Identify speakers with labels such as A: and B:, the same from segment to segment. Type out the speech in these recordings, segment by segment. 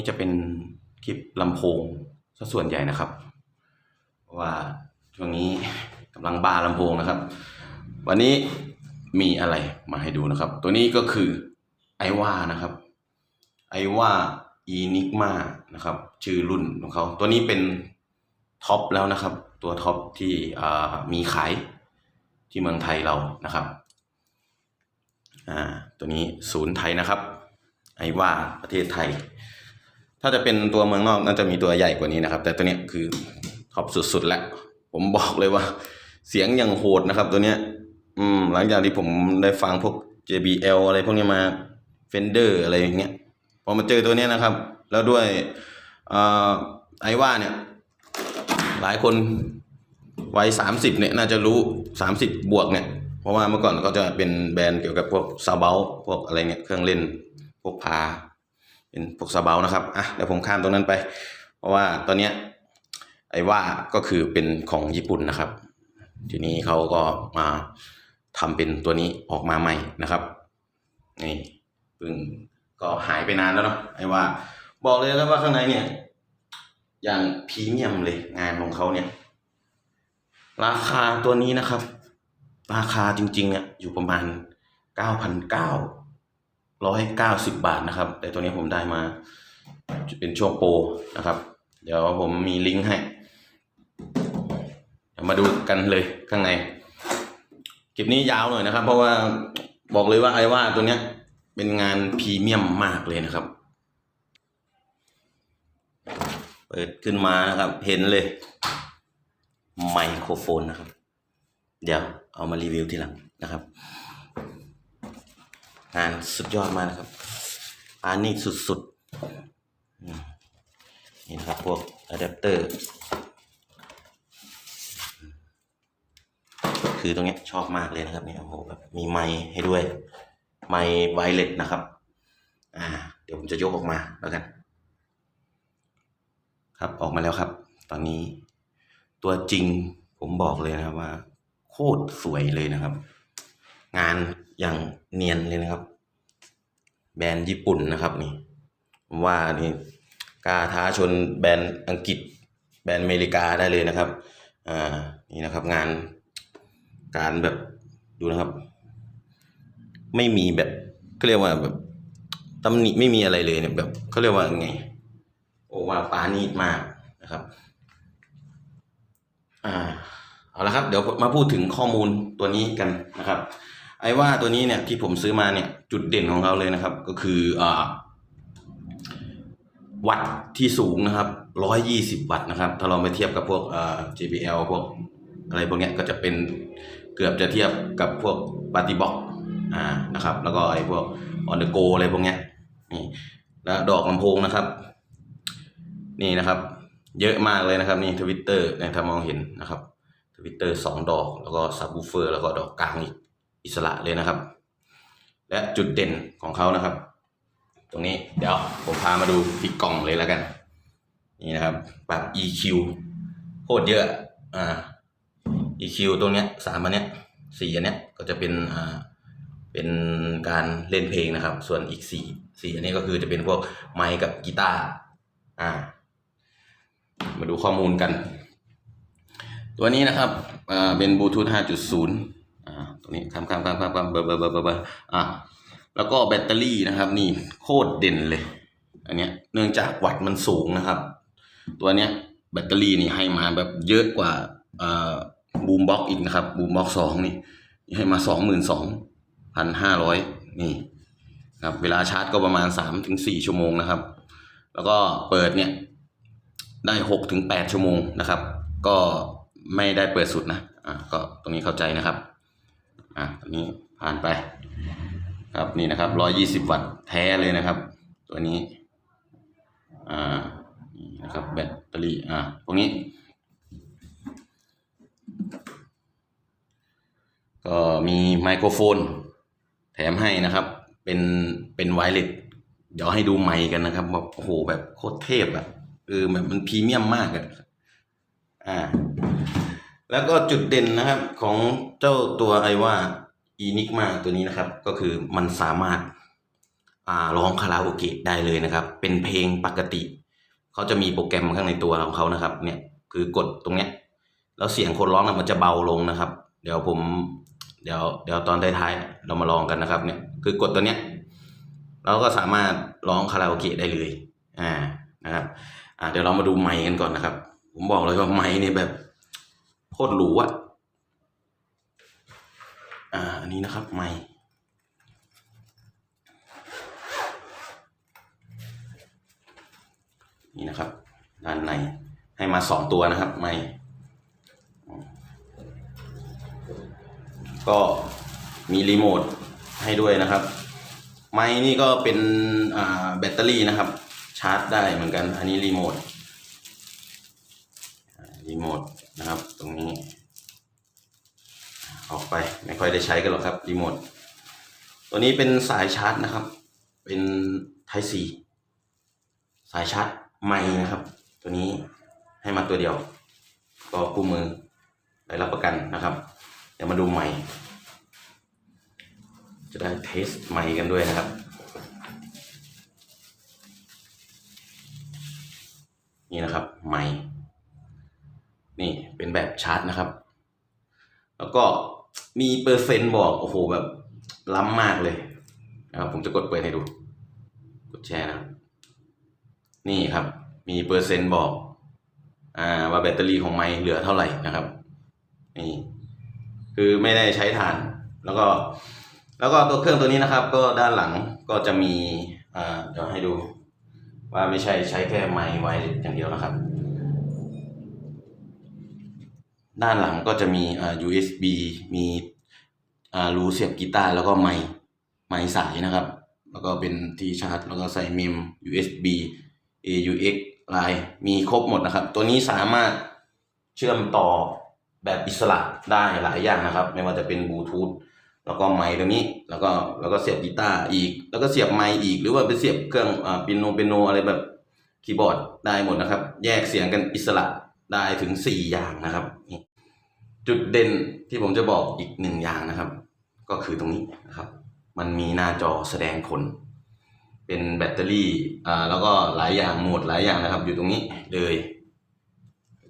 A: นี้จะเป็นคลิปลำโพงซะส่วนใหญ่นะครับว่าช่วงนี้กำลังบ้าลำโพงนะครับ วันนี้มีอะไรมาให้ดูนะครับ ตัวนี้ก็คือไอว่านะครับไอว่าอีนิกมานะครับ ชื่อรุ่นของเขาตัวนี้เป็นท็อปแล้วนะครับ ตัวท็อปที่มีขายที่เมืองไทยเรานะครับตัวนี้ศูนย์ไทยนะครับ ไอว่าประเทศไทย ถ้าจะเป็นตัวเมืองนอกน่าจะมีตัวใหญ่กว่านี้นะครับ แต่ตัวเนี้ยคือท็อปสุดๆแล้วผมบอกเลยว่า เสียงยังโหดนะครับ ตัวเนี้ย อืม หลังจากที่ผมได้ฟังพวก JBL อะไรพวกนี้มา Fender อะไรอย่างเงี้ยพอมาเจอตัวเนี้ยนะครับ แล้วด้วยอไอว่าเนี่ย หลายคนวัยสามสิบเนี่ยน่าจะรู้สามสิบบวกเนี่ย เพราะว่าเมื่อก่อนก็จะเป็นแบรนด์เกี่ยวกับพวกซาเบลพวกอะไรเนี่ยเครื่องเล่นพวกพา เป็นพวกซาเบลนะครับอะเดี๋ยวผมข้ามตรงนั้นไป เพราะว่าตอนเนี้ยไอ้ว่าก็คือเป็นของญี่ปุ่นนะครับ ทีนี้เขาก็มาทำเป็นตัวนี้ออกมาใหม่นะครับนี่เพิ่งก็หายไปนานแล้วเนาะไอ้ว่า บอกเลยนะว่าข้างในเนี่ย อย่างพรีเมียมเลยงานของเขาเนี่ย ราคาตัวนี้นะครับ ราคาจริงๆเนี่ยอยู่ประมาณเก้าพันเก้า ร้อยเก้าสิบบาทนะครับ แต่ตัวนี้ผมได้มาเป็นช่วงโปรนะครับ เดี๋ยวผมมีลิงก์ให้เดี๋ยวมาดูกันเลยข้างในคลิปนี้ยาวหน่อยนะครับ เพราะว่าบอกเลยว่าไอ้ว่าตัวเนี้ยเป็นงานพรีเมียมมากเลยนะครับ เปิดขึ้นมานะครับ เห็นเลย ไมโครโฟนนะครับ เดี๋ยวเอามารีวิวทีหลังนะครับ งานสุดยอดมากนะครับอันนี้สุดๆนี่นะครับพวกอะแดปเตอร์ คือตรงนี้ชอบมากเลยนะครับเนี่ยโอ้โหแบบมีไมค์ให้ด้วย ไมค์ไวเลสนะครับ อ่า เดี๋ยวผมจะยกออกมาแล้วกัน ครับออกมาแล้วครับ ตอนนี้ตัวจริงผมบอกเลยนะครับว่า โคตรสวยเลยนะครับ งาน อย่างเนียนเลยนะครับ แบรนด์ญี่ปุ่นนะครับนี่ผมว่านี่กล้าท้าชนแบรนด์อังกฤษ แบรนด์อเมริกาได้เลยนะครับอ่านี่นะครับงานการแบบดูนะครับ ไม่มีแบบเขาเรียกว่าแบบตำหนิไม่มีอะไรเลยเนี่ยแบบเขาเรียกว่าไง โอว่าปานีดมากนะครับอ่าเอาละครับ เดี๋ยวมาพูดถึงข้อมูลตัวนี้กันนะครับ ไอ้ว่าตัวนี้เนี่ยที่ผมซื้อมาเนี่ยจุดเด่นของเขาเลยนะครับ ก็คืออ่าวัตต์ที่สูงนะครับร้อยยี่สิบวัตต์นะครับ ถ้าเราไปเทียบกับพวกอ่า JBL พวกอะไรพวกเนี้ยก็จะเป็นเกือบจะเทียบกับพวกปาติบ็อกอ่านะครับ แล้วก็ไอ้พวก on the go อะไรพวกเนี้ยนี่แล้วดอกลำโพงนะครับ นี่นะครับ เยอะมากเลยนะครับ นี่ทวิตเตอร์นี่ยถ้ามองเห็นนะครับทวิตเตอร์สองดอกแล้วก็ซับวูเฟอร์แล้วก็ดอกกลางอีก อิสระเลยนะครับ และจุดเด่นของเขานะครับ ตรงนี้เดี๋ยวผมพามาดูที่กล่องเลยแล้วกัน นี่นะครับปรับ EQ โคตรเยอะอ่า EQ ตรงเนี้ยสามอันเนี้ยสี่อันเนี้ยก็จะเป็นอ่าเป็นการเล่นเพลงนะครับ ส่วนอีกสี่สี่อันนี้ก็คือจะเป็นพวกไมค์กับกีตาร์อ่า มาดูข้อมูลกัน ตัวนี้นะครับอ่าเป็นบลูทูธ5.0 อ่าตรงนี้คำคำคำคำคำเบอร์เบอร์เบอร์เบอร์เบอร์อ่าแล้วก็แบตเตอรี่นะครับ นี่โคตรเด่นเลย อันเนี้ยเนื่องจากวัตต์มันสูงนะครับ ตัวเนี้ยแบตเตอรี่นี่ให้มาแบบเยอะกว่าอ่าบูมบ็อกอีกนะครับบูมบ็อกสองนี่ให้มาสองหมื่นสองพันห้าร้อยนี่ครับเวลาชาร์จก็ประมาณสามถึงสี่ชั่วโมงนะครับ แล้วก็เปิดเนี่ยได้หกถึงแปดชั่วโมงนะครับ ก็ไม่ได้เปิดสุดนะอ่าก็ตรงนี้เข้าใจนะครับ อ่าตรงนี้ผ่านไป ครับนี่นะครับร้อยยี่สิบวัตต์แท้เลยนะครับ ตัวนี้อ่านะครับแบตเตอรี่อ่าตรงนี้ ก็มีไมโครโฟน แถมให้นะครับ เป็นเป็นไวเลสเดี๋ยวให้ดูไมค์กันนะครับว่าโอ้โหแบบโคตรเทพอะเออแบบมันพรีเมียมมากอะอ่า แล้วก็จุดเด่นนะครับของเจ้าตัวไอว่าอีนิกมาตัวนี้นะครับ ก็คือมันสามารถอ่าร้องคาราโอเกะได้เลยนะครับ เป็นเพลงปกติ เขาจะมีโปรแกรมข้างในตัวของเขานะครับ เนี่ยคือกดตรงเนี้ย แล้วเสียงคนร้องน่ะมันจะเบาลงนะครับ เดี๋ยวผม เดี๋ยวเดี๋ยวตอนท้ายๆเรามาลองกันนะครับ เนี่ยคือกดตัวเนี้ยเราก็สามารถร้องคาราโอเกะได้เลย อ่านะครับ อ่าเดี๋ยวเรามาดูไมค์กันก่อนนะครับ ผมบอกเลยว่าไมค์เนี่ยแบบ โคตรหรูอะอ่า อันนี้นะครับ ไมค์นี่นะครับ ด้านใน ให้มาสองตัวนะครับ ไมค์ก็มีรีโมทให้ด้วยนะครับ ไม้นี่ก็เป็นแบตเตอรี่นะครับ ชาร์จได้เหมือนกัน อันนี้รีโมทรีโมท นะครับ ตรงนี้ ออกไปไม่ค่อยได้ใช้กันหรอกครับรีโมทตัวนี้เป็นสายชาร์จนะครับ เป็น Type C สายชาร์จไม้นะครับ ตัวนี้ให้มาตัวเดียว ก็คู่มือได้รับประกันนะครับ เดี๋ยวมาดูไม้จะได้เทสไม้กันด้วยนะครับ นี่นะครับไม้ นี่เป็นแบบชาร์จนะครับ แล้วก็มีเปอร์เซ็นต์บอกโอ้โหแบบล้ำมากเลยนะครับผมจะกดเปิดให้ดู กดแชร์นะครับ นี่ครับ มีเปอร์เซ็นต์บอกอ่าว่าแบตเตอรี่ของไม้เหลือเท่าไหร่นะครับ นี่คือไม่ได้ใช้ถ่าน แล้วก็ แล้วก็ตัวเครื่องตัวนี้นะครับ ก็ด้านหลังก็จะมีอ่าเดี๋ยวให้ดู ว่าไม่ใช่ใช้แค่ไม้ไว้อย่างเดียวนะครับ ด้านหลังก็จะมีอ่า USB มีอ่ารูเสียบกีตาร์แล้วก็ไมค์ไมค์สายนะครับ แล้วก็เป็นที่ชาร์จแล้วก็ใส่เมม USB AUX ไลน์มีครบหมดนะครับ ตัวนี้สามารถเชื่อมต่อแบบอิสระได้หลายอย่างนะครับ ไม่ว่าจะเป็นบลูทูธแล้วก็ไมค์ตรงนี้ แล้วก็แล้วก็เสียบกีตาร์อีก แล้วก็เสียบไมค์อีก หรือว่าไปเสียบเครื่องอ่าปิโนเปียโนอะไรแบบคีย์บอร์ดได้หมดนะครับ แยกเสียงกันอิสระได้ถึง 4 อย่างนะครับนี่ จุดเด่นที่ผมจะบอกอีกหนึ่งอย่างนะครับ ก็คือตรงนี้นะครับ มันมีหน้าจอแสดงผลเป็นแบตเตอรี่อ่าแล้วก็หลายอย่างโหมดหลายอย่างนะครับ อยู่ตรงนี้เลย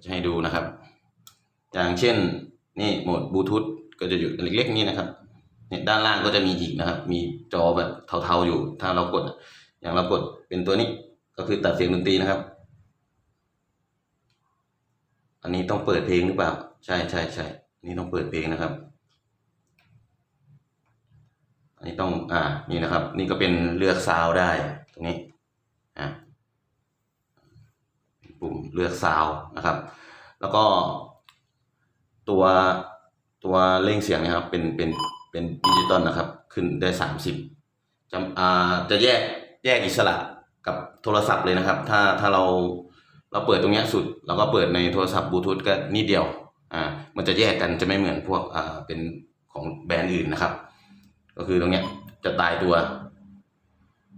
A: จะให้ดูนะครับ อย่างเช่นนี่โหมดบลูทูธก็จะอยู่เล็กๆนี่นะครับเนี่ยด้านล่างก็จะมีอีกนะครับ มีจอแบบเทาๆอยู่ ถ้าเรากด อย่างเรากดเป็นตัวนี้ก็คือตัดเสียงดนตรีนะครับ อันนี้ต้องเปิดเพลงหรือเปล่า ใช่ใช่ใช่นนี้ต้องเปิดเพลงนะครับ อันนี้ต้องอ่านี่นะครับ นี่ก็เป็นเลือกซาวได้ตรงนี้อ่าปุ่มเลือกซาวนะครับ แล้วก็ตัวตัวเร่งเสียงนะครับเป็นเป็นเป็นดิจิตอลนะครับ ขึ้นได้สามสิบจะอ่าจะแยกแยกอิสระกับโทรศัพท์เลยนะครับ ถ้าถ้าเรา เราเปิดตรงนี้สุดเราก็เปิดในโทรศัพท์บลูทูธก็นิดเดียวอ่ามันจะแยกกันจะไม่เหมือนพวกอ่าเป็นของแบรนด์อื่นนะครับ ก็คือตรงเนี้ยจะตายตัว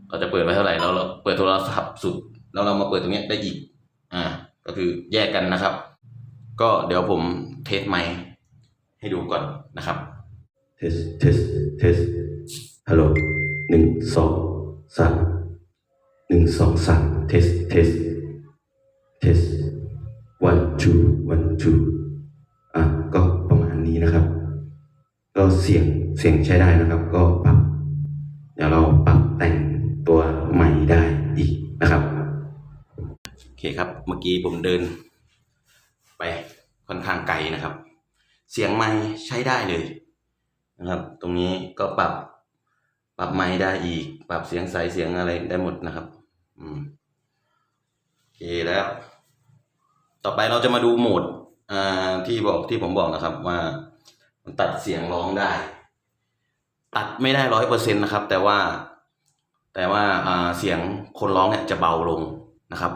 A: เราจะเปิดไว้เท่าไหร่เราเราเปิดโทรศัพท์สุด แล้วเรามาเปิดตรงเนี้ยได้อีกอ่าก็คือแยกกันนะครับ ก็เดี๋ยวผมเทสไมค์ให้ดูก่อนนะครับเทสเทสเทสฮัลโหลหนึ่งสองสามหนึ่งสองสามเทสเทส เทส one two one two อะก็ประมาณนี้นะครับ ก็เสียงเสียงใช้ได้นะครับ ก็ปรับเดี๋ยวเราปรับแต่งตัวใหม่ได้อีกนะครับโอเคครับเมื่อกี้ผมเดิน ไปค่อนข้างไกลนะครับ เสียงไม้ใช้ได้เลยนะครับ ตรงนี้ก็ปรับปรับไม้ได้อีก ปรับเสียงใสเสียงอะไรได้หมดนะครับ อืมโอเคแล้ว ต่อไปเราจะมาดูโหมดอ่าที่บอกที่ผมบอกนะครับว่ามันตัดเสียงร้องได้ ตัดไม่ได้ร้อยเปอร์เซ็นต์นะครับ แต่ว่าแต่ว่าอ่าเสียงคนร้องเนี่ยจะเบาลงนะครับ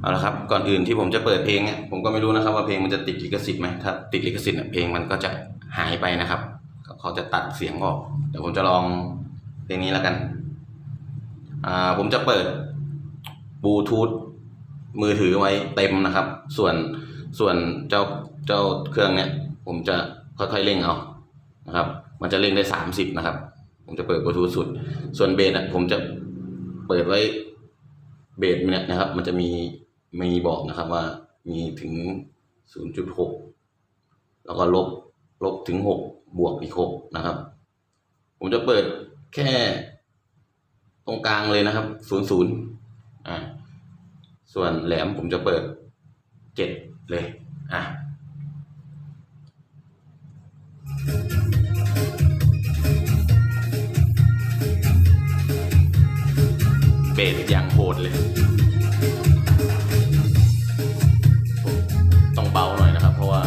A: เอาละครับก่อนอื่นที่ผมจะเปิดเพลงเนี่ยผมก็ไม่รู้นะครับว่าเพลงมันจะติดลิขสิทธิ์ไหมถ้าติดลิขสิทธิ์เนี่ยเพลงมันก็จะหายไปนะครับ เขาจะตัดเสียงออกเดี๋ยวผมจะลองเพลงนี้แล้วกันอ่าผมจะเปิดบลูทูธ มือถือไว้เต็มนะครับ ส่วนส่วนเจ้าเจ้าเครื่องเนี่ยผมจะค่อยๆเร่งเอานะครับ มันจะเร่งได้สามสิบนะครับ ผมจะเปิดบลูทูธสุด ส่วนเบสอะผมจะเปิดไว้เบสเนี่ยนะครับ มันจะมีมีบอกนะครับว่ามีถึง 0.6 แล้วก็ลบลบถึง 6 บวกอีก 6 นะครับ ผมจะเปิดแค่ตรงกลางเลยนะครับ 00อ่า ส่วนแหลมผมจะเปิด7เลย อะ เบสอย่างโหดเลย ต้องเบาหน่อยนะครับ เพราะว่า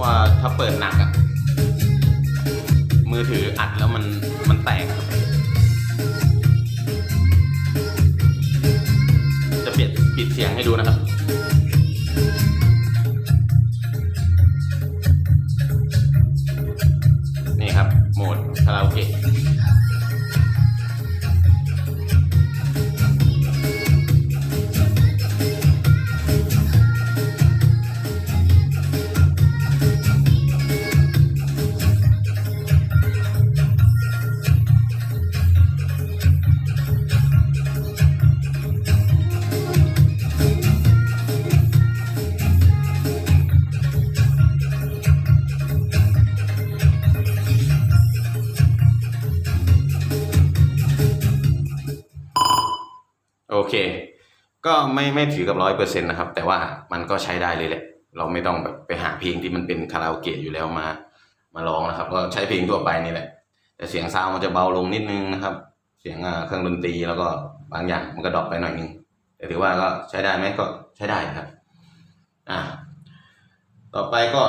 A: ว่าถ้าเปิดหนักอะมือถืออัดแล้วมันมันแตกครับ สียงให้ดูนะครับ ก็ไม่ไม่ถือกับร้อยเปอร์เซ็นต์นะครับ แต่ว่ามันก็ใช้ได้เลยแหละ เราไม่ต้องแบบไปหาเพลงที่มันเป็นคาราโอเกะอยู่แล้วมา มาร้องนะครับ ก็ใช้เพลงทั่วไปนี่แหละ แต่เสียงซาวมันจะเบาลงนิดนึงนะครับ เสียงเครื่องดนตรีแล้วก็บางอย่างมันก็ดรอปไปหน่อยนึงแต่ถือว่าก็ใช้ได้ไหมก็ใช้ได้ครับ อะต่อไปก็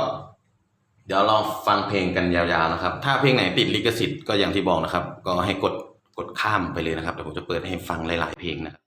A: เดี๋ยวลองฟังเพลงกันยาวๆนะครับ ถ้าเพลงไหนติดลิขสิทธิ์ก็อย่างที่บอกนะครับ ก็ให้กดกดข้ามไปเลยนะครับเดี๋ยวผมจะเปิดให้ฟังหลาย ๆ เพลงนะครับ